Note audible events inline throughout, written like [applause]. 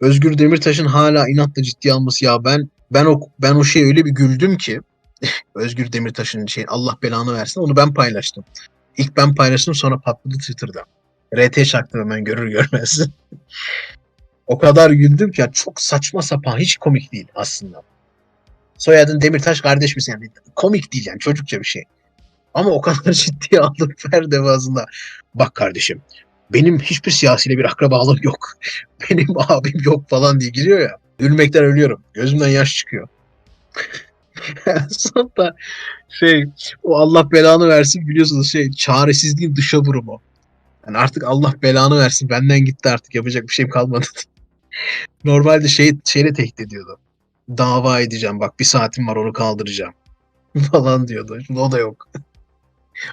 Özgür Demirtaş'ın hala inatla ciddiye alması ya ben ben o ben o şeye öyle bir güldüm ki [laughs] Özgür Demirtaş'ın şey Allah belanı versin onu ben paylaştım. İlk ben paylaştım sonra patladı Twitter'da. RT çaktım hemen görür görmez. [laughs] o kadar güldüm ki ya çok saçma sapan hiç komik değil aslında. Soyadın Demirtaş kardeş misin yani komik değil yani çocukça bir şey. Ama o kadar [laughs] ciddiye aldım her defasında. Bak kardeşim benim hiçbir siyasiyle bir akrabalığım yok. [laughs] Benim abim yok falan diye giriyor ya. Gülmekten ölüyorum. Gözümden yaş çıkıyor. [laughs] Sonra şey o Allah belanı versin biliyorsunuz şey çaresizliğin dışa vurumu. Yani artık Allah belanı versin benden gitti artık yapacak bir şeyim kalmadı. [laughs] Normalde şey şeyle tehdit ediyordu. Dava edeceğim bak bir saatim var onu kaldıracağım. falan diyordu. Şimdi o da yok.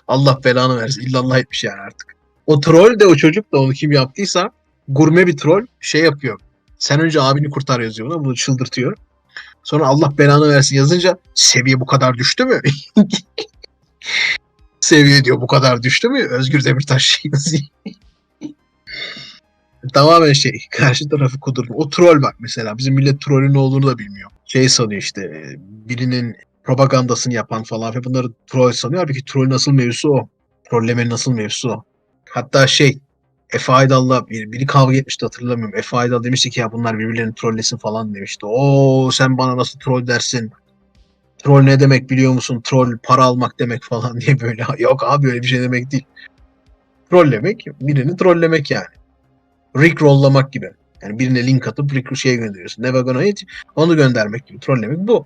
Allah belanı versin. İllallah etmiş yani artık. O troll de o çocuk da onu kim yaptıysa gurme bir troll şey yapıyor. Sen önce abini kurtar yazıyor ona bunu çıldırtıyor. Sonra Allah belanı versin yazınca seviye bu kadar düştü mü? [laughs] seviye diyor bu kadar düştü mü? Özgür Demirtaş [laughs] yazıyor. Tamamen şey karşı tarafı kudurma. O troll bak mesela bizim millet trollün ne olduğunu da bilmiyor. Şey sanıyor işte birinin propagandasını yapan falan ve bunları troll sanıyor. Halbuki troll nasıl mevzusu o. Trollemenin nasıl mevzusu o. Hatta şey Efe Aydal'la bir, biri kavga etmişti hatırlamıyorum. Efe Aydal demişti ki ya bunlar birbirlerini trollesin falan demişti. Oo sen bana nasıl troll dersin? Troll ne demek biliyor musun? Troll para almak demek [laughs] falan diye böyle. [laughs] Yok abi öyle bir şey demek değil. Trollemek birini trollemek yani. Rickrollamak gibi. Yani birine link atıp Rick şeye gönderiyorsun. Never gonna hit onu göndermek gibi. Trollemek bu.